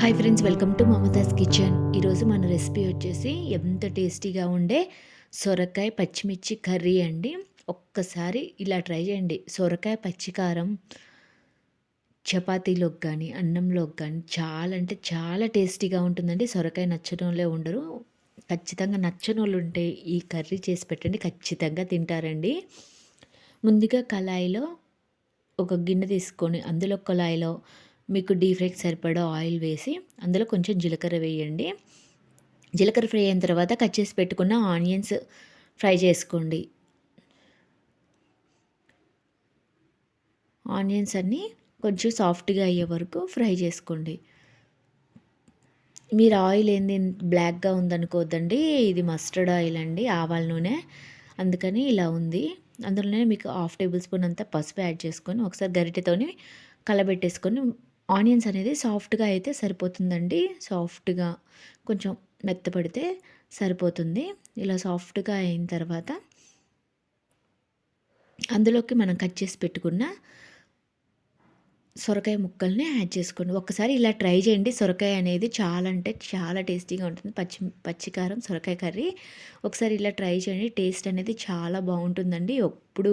Hi friends welcome to Mamatha's kitchen ఈరోజు మన recipe వచ్చేసి ఎంత టేస్టీగా ఉండే సొరకాయ పచ్చిమిర్చి కర్రీ అండి. ఒక్కసారి ఇలా ట్రై చేయండి. సొరకాయ పచ్చికారం చపాతీలోకి కానీ అన్నంలోకి కానీ చాలా అంటే చాలా టేస్టీగా ఉంటుందండి. సొరకాయ నచ్చని ఉండరు. ఖచ్చితంగా నచ్చని వాళ్ళు ఉంటే ఈ కర్రీ చేసి పెట్టండి. ఖచ్చితంగా తింటారండి. ముందుగా కళాయిలో ఒక గిన్నె తీసుకొని అందులో కళాయిలో మీకు డీప్ ఫ్రైకి సరిపడా ఆయిల్ వేసి అందులో కొంచెం జీలకర్ర వేయండి. జీలకర్ర ఫ్రై అయిన తర్వాత కట్ చేసి పెట్టుకున్న ఆనియన్స్ ఫ్రై చేసుకోండి. ఆనియన్స్ అన్నీ కొంచెం సాఫ్ట్గా అయ్యే వరకు ఫ్రై చేసుకోండి. మీరు ఆయిల్ ఏంది బ్లాక్గా ఉందనుకోవద్దండి ఇది మస్టర్డ్ ఆయిల్ అండి ఆవాల నూనె. అందుకని ఇలా ఉంది. అందులోనే మీకు హాఫ్ టేబుల్ స్పూన్ అంతా పసుపు యాడ్ చేసుకొని ఒకసారి గరిటెతోని కలబెట్టేసుకొని ఆనియన్స్ అనేది సాఫ్ట్గా అయితే సరిపోతుందండి. సాఫ్ట్గా కొంచెం మెత్తపడితే సరిపోతుంది. ఇలా సాఫ్ట్గా అయిన తర్వాత అందులోకి మనం కట్ చేసి పెట్టుకున్న సొరకాయ ముక్కల్ని యాడ్ చేసుకోండి. ఒక్కసారి ఇలా ట్రై చేయండి. సొరకాయ అనేది చాలా అంటే చాలా టేస్టీగా ఉంటుంది. పచ్చి పచ్చికారం సొరకాయ కర్రీ. ఒకసారి ఇలా ట్రై చేయండి. టేస్ట్ అనేది చాలా బాగుంటుందండి. ఎప్పుడు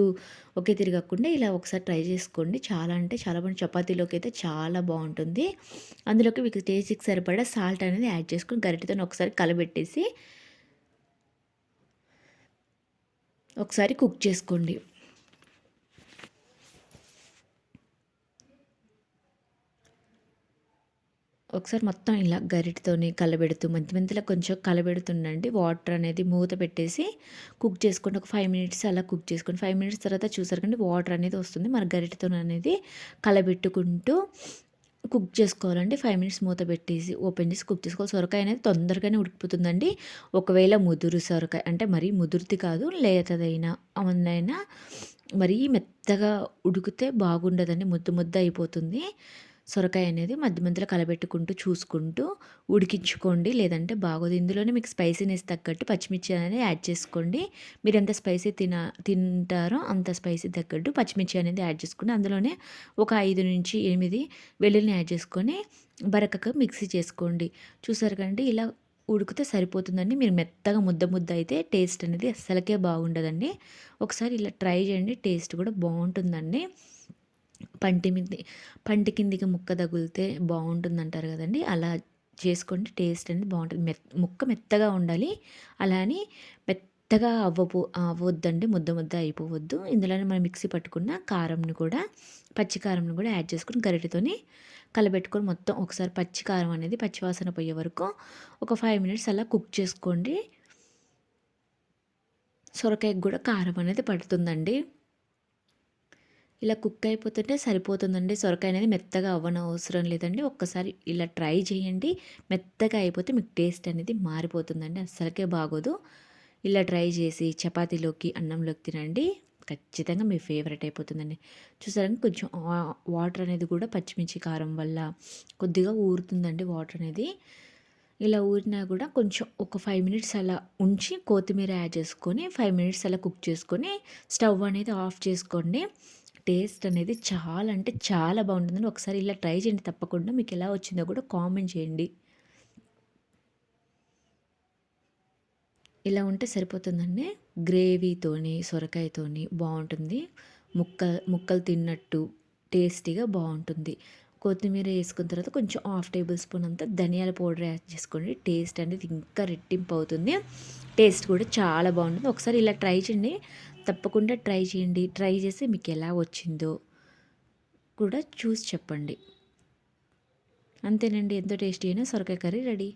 ఒకే తిరగకుండా ఇలా ఒకసారి ట్రై చేసుకోండి. చాలా అంటే చాలా బాగుంది చపాతీలోకి అయితే చాలా బాగుంటుంది. అందులోకి మీకు టేస్ట్కి సరిపడా సాల్ట్ అనేది యాడ్ చేసుకొని గరిటెతో ఒకసారి కలబెట్టేసి ఒకసారి కుక్ చేసుకోండి. ఒకసారి మొత్తం ఇలా గరిటతోని కలబెడుతూ మంచి మధ్యలో కొంచెం కలబెడుతుండండి. వాటర్ అనేది మూత పెట్టేసి కుక్ చేసుకుంటే ఒక ఫైవ్ మినిట్స్ అలా కుక్ చేసుకోండి ఫైవ్ మినిట్స్ తర్వాత చూసారు కంటే వాటర్ అనేది వస్తుంది. మన గరిటతో అనేది కలబెట్టుకుంటూ కుక్ చేసుకోవాలండి. ఫైవ్ మినిట్స్ మూత పెట్టేసి ఓపెన్ చేసి కుక్ చేసుకోవాలి. సొరకాయ అనేది తొందరగానే ఉడికిపోతుందండి. ఒకవేళ ముదురు సొరకాయ అంటే మరీ ముదురుది కాదు లేతదైనా అవన్నైనా మరీ మెత్తగా ఉడికితే బాగుండదండి. ముద్దు ముద్ద అయిపోతుంది. సొరకాయ అనేది మధ్య మధ్యలో కలబెట్టుకుంటూ చూసుకుంటూ ఉడికించుకోండి. లేదంటే బాగోదు. ఇందులోనే మీకు స్పైసీనెస్ తగ్గట్టు పచ్చిమిర్చి అనేది యాడ్ చేసుకోండి. మీరు ఎంత స్పైసీ తిన తింటారో అంత స్పైసీ తగ్గట్టు పచ్చిమిర్చి అనేది యాడ్ చేసుకుని అందులోనే ఒక ఐదు నుంచి ఎనిమిది వెల్లుల్ని యాడ్ చేసుకొని బరకగా మిక్సీ చేసుకోండి. చూసారు కండి ఇలా ఉడికితే సరిపోతుందండి. మీరు మెత్తగా ముద్ద ముద్ద అయితే టేస్ట్ అనేది అస్సలకే బాగుండదండి. ఒకసారి ఇలా ట్రై చేయండి టేస్ట్ కూడా బాగుంటుందండి. పంటి మీద పంటి కిందికి ముక్క తగిలితే బాగుంటుంది అంటారు కదండి. అలా చేసుకోండి టేస్ట్ అనేది బాగుంటుంది. మెత్ ముక్క మెత్తగా ఉండాలి. అలా అని మెత్తగా అవ్వపో అవ్వద్దండి ముద్ద ముద్ద అయిపోవద్దు. ఇందులోనే మనం మిక్సీ పట్టుకున్న కారంని కూడా పచ్చి కారంని కూడా యాడ్ చేసుకుని గరిటెతోని కలబెట్టుకొని మొత్తం ఒకసారి పచ్చి కారం అనేది పచ్చివాసన పోయే వరకు ఒక ఫైవ్ మినిట్స్ అలా కుక్ చేసుకోండి. సొరకాయకు కూడా కారం అనేది పడుతుందండి. ఇలా కుక్ అయిపోతుంటే సరిపోతుందండి. సొరకాయ అనేది మెత్తగా అవ్వన అవసరం లేదండి. ఒక్కసారి ఇలా ట్రై చేయండి. మెత్తగా అయిపోతే మీకు టేస్ట్ అనేది మారిపోతుందండి. అస్సలకే బాగోదు. ఇలా ట్రై చేసి చపాతీలోకి అన్నంలోకి తినండి. ఖచ్చితంగా మీ ఫేవరెట్ అయిపోతుందండి. చూసారండి కొంచెం వాటర్ అనేది కూడా పచ్చిమిర్చి కారం వల్ల కొద్దిగా ఊరుతుందండి వాటర్ అనేది. ఇలా ఊరినా కూడా కొంచెం ఒక ఫైవ్ మినిట్స్ అలా ఉంచి కొత్తిమీర యాడ్ చేసుకొని ఫైవ్ మినిట్స్ అలా కుక్ చేసుకొని స్టవ్ అనేది ఆఫ్ చేసుకోండి. టేస్ట్ అనేది చాలా అంటే చాలా బాగుంటుందని ఒకసారి ఇలా ట్రై చేయండి తప్పకుండా. మీకు ఎలా వచ్చిందో కూడా కామెంట్ చేయండి. ఇలా ఉంటే సరిపోతుందండి. గ్రేవీతోని సొరకాయతోని బాగుంటుంది. ముక్క ముక్కలు తిన్నట్టు టేస్టీగా బాగుంటుంది. కొత్తిమీర వేసుకున్న తర్వాత కొంచెం హాఫ్ టేబుల్ స్పూన్ అంతా ధనియాల పౌడర్ యాడ్ చేసుకోండి. టేస్ట్ అనేది ఇంకా రెట్టింపు అవుతుంది. టేస్ట్ కూడా చాలా బాగుంటుంది. ఒకసారి ఇలా ట్రై చేయండి. తప్పకుండా ట్రై చేయండి. ట్రై చేసి మీకు ఎలా వచ్చిందో కూడా చూసి చెప్పండి. అంతేనండి. ఎంతో టేస్టీ అయినా సొరకాయ కర్రీ రెడీ.